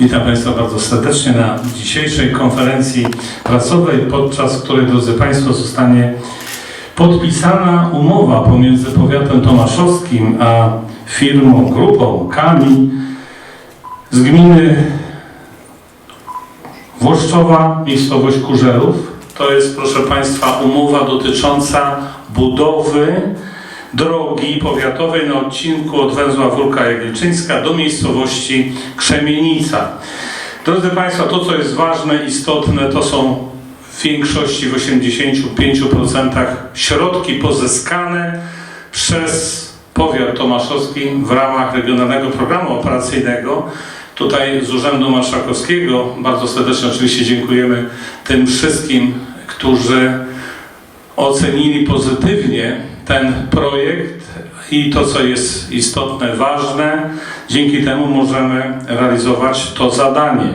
Witam Państwa bardzo serdecznie na dzisiejszej konferencji prasowej, podczas której, drodzy Państwo, zostanie podpisana umowa pomiędzy powiatem tomaszowskim a firmą, grupą KAMI z gminy Włoszczowa, miejscowość Kurzelów. To jest, proszę Państwa, umowa dotycząca budowy drogi powiatowej na odcinku od węzła Wólka Jagielczyńska do miejscowości Krzemienica. Drodzy Państwo, to co jest ważne, istotne, to są w większości, w 85% środki pozyskane przez powiat tomaszowski w ramach Regionalnego Programu Operacyjnego. Tutaj z Urzędu Marszałkowskiego bardzo serdecznie oczywiście dziękujemy tym wszystkim, którzy ocenili pozytywnie ten projekt i to, co jest istotne, ważne, dzięki temu możemy realizować to zadanie.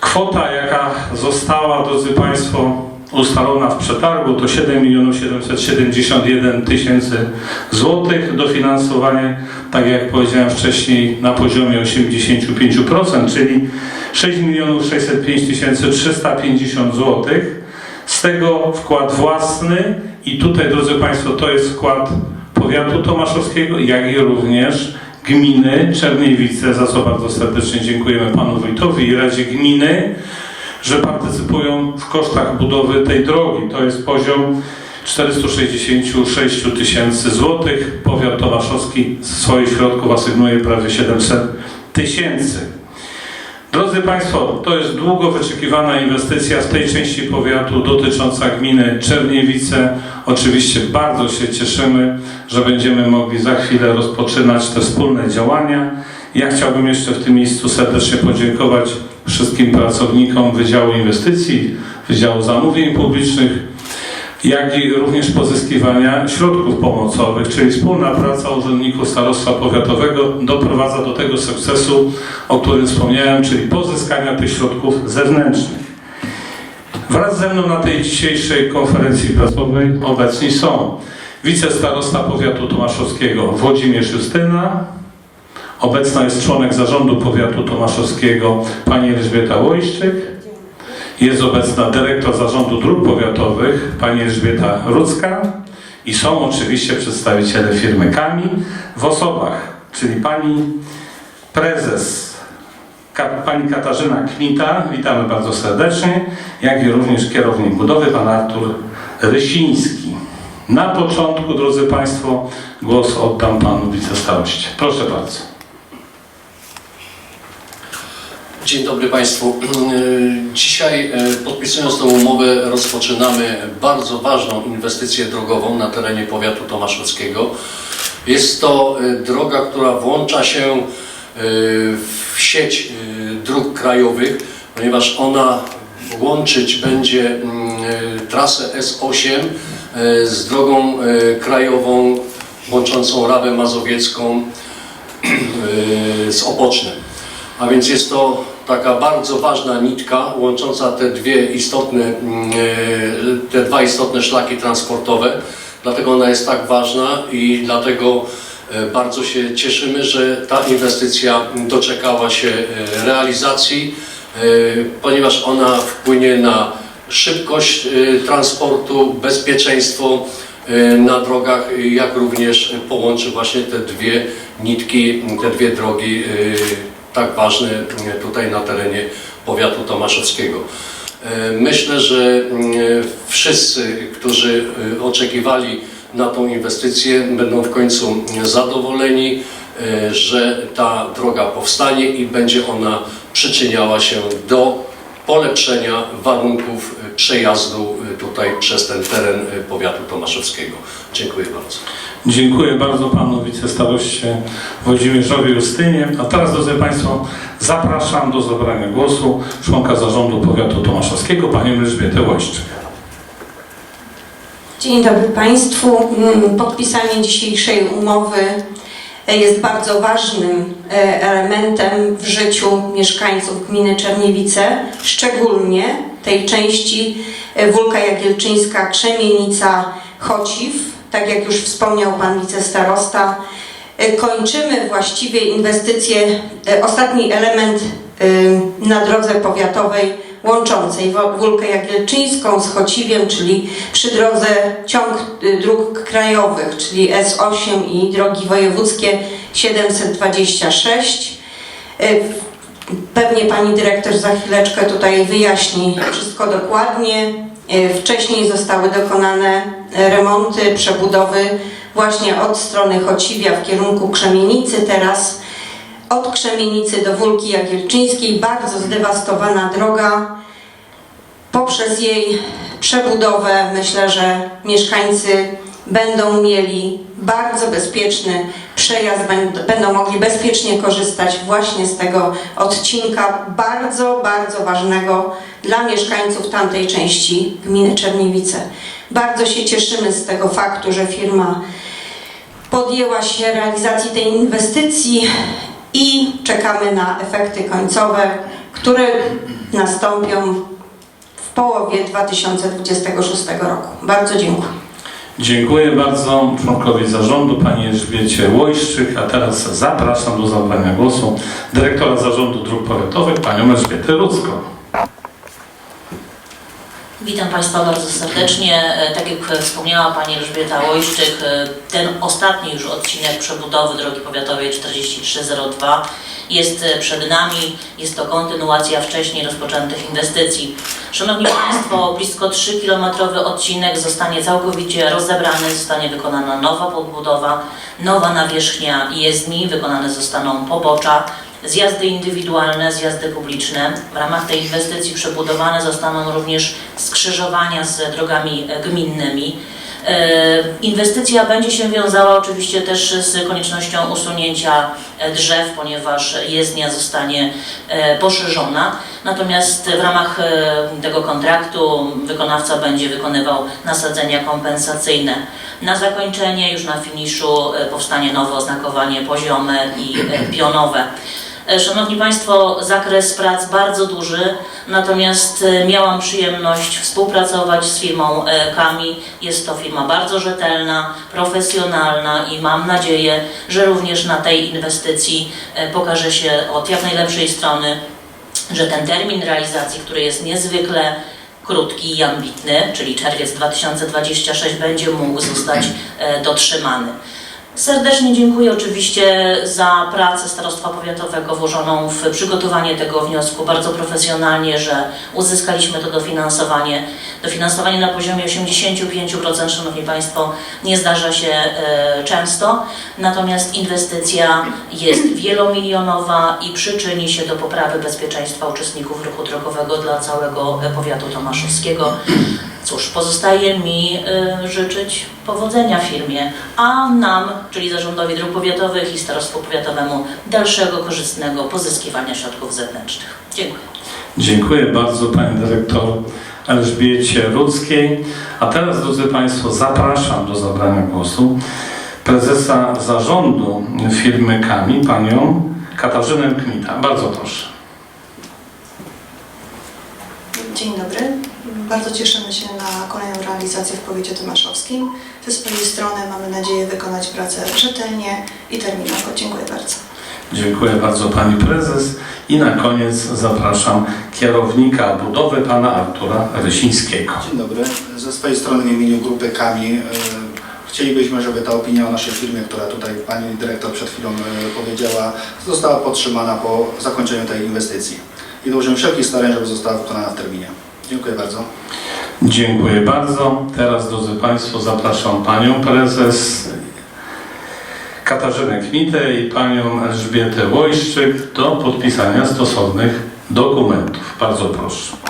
Kwota, jaka została, drodzy Państwo, ustalona w przetargu, to 7 771 tysięcy złotych. Dofinansowanie, tak jak powiedziałem wcześniej, na poziomie 85%, czyli 6 605 350 złotych. Z tego wkład własny i tutaj, drodzy Państwo, to jest wkład powiatu tomaszowskiego, jak i również gminy Czerniewice, za co bardzo serdecznie dziękujemy Panu Wójtowi i Radzie Gminy, że partycypują w kosztach budowy tej drogi. To jest poziom 466 tysięcy złotych. Powiat tomaszowski ze swoich środków asygnuje prawie 700 tysięcy. Drodzy Państwo, to jest długo wyczekiwana inwestycja w tej części powiatu dotycząca gminy Czerniewice. Oczywiście bardzo się cieszymy, że będziemy mogli za chwilę rozpoczynać te wspólne działania. Ja chciałbym jeszcze w tym miejscu serdecznie podziękować wszystkim pracownikom Wydziału Inwestycji, Wydziału Zamówień Publicznych, jak i również pozyskiwania środków pomocowych, czyli wspólna praca urzędników Starostwa Powiatowego doprowadza do tego sukcesu, o którym wspomniałem, czyli pozyskania tych środków zewnętrznych. Wraz ze mną na tej dzisiejszej konferencji prasowej obecni są wicestarosta powiatu tomaszowskiego Włodzimierz Justyna, obecna jest członek zarządu powiatu tomaszowskiego pani Elżbieta Łojszczyk, jest obecna dyrektor zarządu dróg powiatowych, pani Elżbieta Rudzka i są oczywiście przedstawiciele firmy KAMI w osobach, czyli pani prezes, ka, pani Katarzyna Kmita, witamy bardzo serdecznie, jak i również kierownik budowy, pan Artur Rysiński. Na początku, drodzy Państwo, głos oddam panu wicestaroście. Proszę bardzo. Dzień dobry Państwu. Dzisiaj e, podpisując tę umowę rozpoczynamy bardzo ważną inwestycję drogową na terenie powiatu tomaszowskiego. Jest to e, droga, która włącza się e, w sieć e, dróg krajowych, ponieważ ona łączyć będzie mm, e, trasę S8 e, z drogą e, krajową łączącą Rawę Mazowiecką e, z Opocznem. A więc jest to taka bardzo ważna nitka łącząca te dwie istotne, mm, e, te dwa istotne szlaki transportowe. Dlatego ona jest tak ważna i dlatego e, bardzo się cieszymy, że ta inwestycja doczekała się e, realizacji, ponieważ ona wpłynie na szybkość transportu, bezpieczeństwo na drogach, jak również połączy właśnie te dwie nitki, te dwie drogi tak ważne e, tutaj na terenie powiatu tomaszowskiego. E, Myślę, że mm, wszyscy, którzy e, oczekiwali na tą inwestycję, będą w końcu zadowoleni, e, że ta droga powstanie i będzie ona przyczyniała się do polepszenia warunków e, przejazdu e, tutaj przez ten teren e, powiatu tomaszowskiego. Dziękuję bardzo. Dziękuję bardzo panu wicestaroście Włodzimierzowi Justynie. A teraz, drodzy Państwo, zapraszam do zabrania głosu członka zarządu powiatu tomaszowskiego, panią Elżbietę Łoszczyk. Dzień dobry Państwu. Mm, Podpisanie dzisiejszej umowy e, jest bardzo ważnym e, elementem w życiu mieszkańców gminy Czerniewice, szczególnie tej części e, Wólka Jagielczyńska, Krzemienica, Chociw. Tak jak już wspomniał Pan Wicestarosta, e, kończymy właściwie inwestycje, e, ostatni element na drodze powiatowej łączącej Wólkę Jagielczyńską z Chociwiem, czyli przy drodze ciąg dróg krajowych, czyli S8 i drogi wojewódzkie 726. Pewnie pani dyrektor za chwileczkę tutaj wyjaśni wszystko dokładnie. E, Wcześniej zostały dokonane remonty, przebudowy właśnie od strony Chociwia w kierunku Krzemienicy. Teraz od Krzemienicy do Wólki Jagielczyńskiej bardzo zdewastowana droga. Poprzez jej przebudowę myślę, że mieszkańcy będą mieli bardzo bezpieczny przejazd, będ- będą mogli bezpiecznie korzystać właśnie z tego odcinka bardzo, bardzo ważnego dla mieszkańców tamtej części gminy Czerniewice. Bardzo się cieszymy z tego faktu, że firma podjęła się realizacji tej inwestycji i czekamy na efekty końcowe, które nastąpią w połowie 2026 roku. Bardzo dziękuję. Dziękuję bardzo członkowi zarządu, pani Elżbiecie Łojszczyk, a teraz zapraszam do zabrania głosu dyrektora Zarządu Dróg Powiatowych, panią Elżbietę Rudzką. Witam Państwa bardzo serdecznie. E, Tak jak wspomniała Pani Elżbieta Łojszczyk, e, ten ostatni już odcinek przebudowy drogi powiatowej 4302 jest e, przed nami. Jest to kontynuacja wcześniej rozpoczętych inwestycji. Szanowni Państwo, blisko 3-kilometrowy odcinek zostanie całkowicie rozebrany, zostanie wykonana nowa podbudowa, nowa nawierzchnia jezdni, wykonane zostaną pobocza, Zjazdy indywidualne, zjazdy publiczne. W ramach tej inwestycji przebudowane zostaną również skrzyżowania z drogami gminnymi. E, Inwestycja będzie się wiązała oczywiście też z koniecznością usunięcia e, drzew, ponieważ jezdnia zostanie e, poszerzona. Natomiast w ramach tego kontraktu wykonawca będzie wykonywał nasadzenia kompensacyjne. Na zakończenie, już na finiszu, powstanie nowe oznakowanie poziome i pionowe. Szanowni Państwo, zakres prac bardzo duży, natomiast e, miałam przyjemność współpracować z firmą e, Kami. Jest to firma bardzo rzetelna, profesjonalna i mam nadzieję, że również na tej inwestycji e, pokaże się od jak najlepszej strony, że ten termin realizacji, który jest niezwykle krótki i ambitny, czyli czerwiec 2026, będzie mógł zostać dotrzymany. Serdecznie dziękuję oczywiście za pracę Starostwa Powiatowego włożoną w przygotowanie tego wniosku bardzo profesjonalnie, że uzyskaliśmy to dofinansowanie. Dofinansowanie na poziomie 85%, Szanowni Państwo, nie zdarza się e, często, natomiast inwestycja jest wielomilionowa i przyczyni się do poprawy bezpieczeństwa uczestników ruchu drogowego dla całego e, powiatu tomaszowskiego. Cóż, pozostaje mi y, życzyć powodzenia firmie, a nam, czyli Zarządowi Dróg Powiatowych i Starostwu Powiatowemu, dalszego korzystnego pozyskiwania środków zewnętrznych. Dziękuję. Dziękuję bardzo pani dyrektor Elżbiecie Rudzkiej. A teraz, drodzy Państwo, zapraszam do zabrania głosu prezesa zarządu firmy Kami, panią Katarzynę Kmita. Bardzo proszę. Dzień dobry. Bardzo cieszymy się na kolejną realizację w powiecie tomaszowskim. Ze swojej strony mamy nadzieję wykonać pracę rzetelnie i terminowo. Dziękuję bardzo. Dziękuję bardzo pani prezes. I na koniec zapraszam kierownika budowy pana Artura Rysińskiego. Dzień dobry. Ze swojej strony w imieniu grupy KAMI e, chcielibyśmy, żeby ta opinia o naszej firmie, która tutaj pani dyrektor przed chwilą e, powiedziała, została podtrzymana po zakończeniu tej inwestycji. I dołożymy wszelkich starań, żeby została wykonana w terminie. Dziękuję bardzo. Dziękuję bardzo. Teraz, drodzy Państwo, zapraszam Panią Prezes Katarzynę Kmitę i Panią Elżbietę Łojszczyk do podpisania stosownych dokumentów. Bardzo proszę.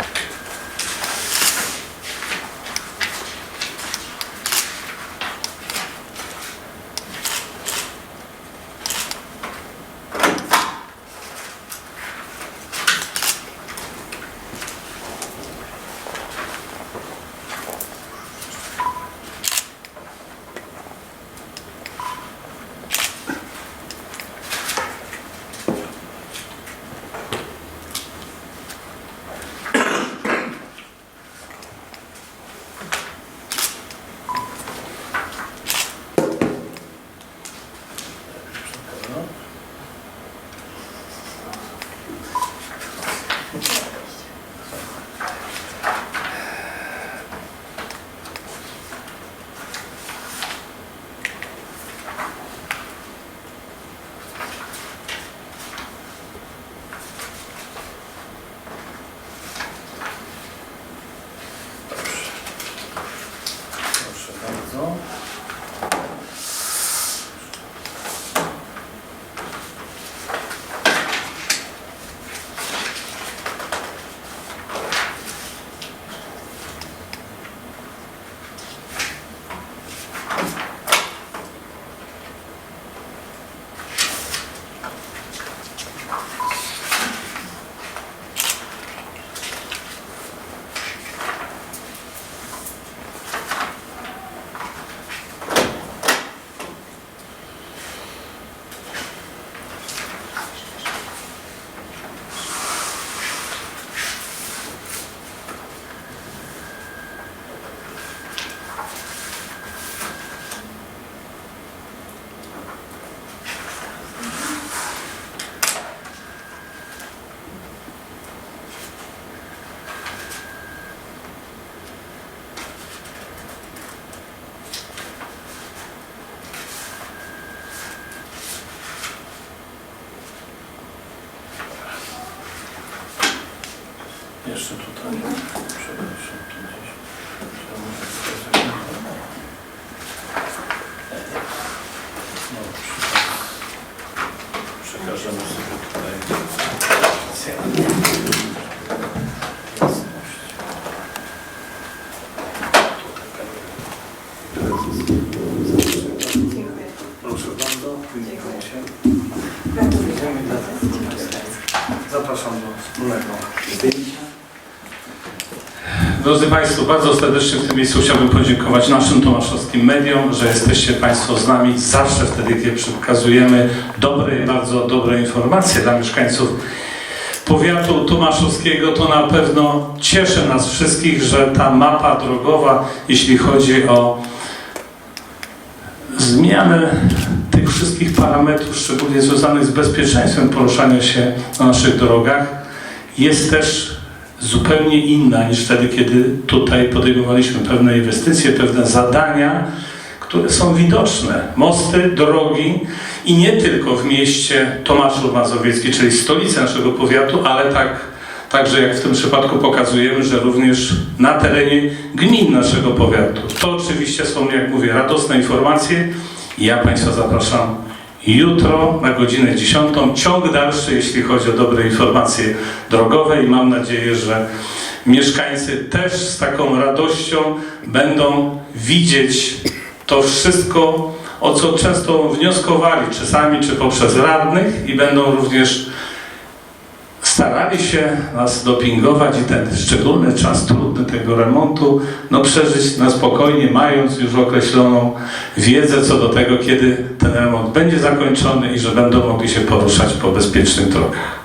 Jeszcze tutaj. Przepraszam, tu gdzieś. No, przy- Przekażemy sobie tutaj oficjalnie. Jasność. Dziękuję. Proszę bardzo. Dziękuję. Zapraszam do wspólnego zdjęcia. Drodzy Państwo, bardzo serdecznie w tym miejscu chciałbym podziękować naszym tomaszowskim mediom, że jesteście Państwo z nami zawsze wtedy, kiedy przekazujemy dobre, bardzo dobre informacje dla mieszkańców powiatu tomaszowskiego. To na pewno cieszy nas wszystkich, że ta mapa drogowa, jeśli chodzi o zmianę tych wszystkich parametrów, szczególnie związanych z bezpieczeństwem poruszania się na naszych drogach, jest też zupełnie inna niż wtedy, kiedy tutaj podejmowaliśmy pewne inwestycje, pewne zadania, które są widoczne. Mosty, drogi i nie tylko w mieście Tomaszów Mazowiecki, czyli stolicy naszego powiatu, ale tak, także jak w tym przypadku pokazujemy, że również na terenie gmin naszego powiatu. To oczywiście są, jak mówię, radosne informacje. Ja Państwa zapraszam jutro na godzinę 10. Ciąg dalszy, jeśli chodzi o dobre informacje drogowe i mam nadzieję, że mieszkańcy też z taką radością będą widzieć to wszystko, o co często wnioskowali, czasami czy poprzez radnych i będą również starali się nas dopingować i ten szczególny czas trudny tego remontu no przeżyć na spokojnie, mając już określoną wiedzę co do tego, kiedy ten remont będzie zakończony i że będą mogli się poruszać po bezpiecznych drogach.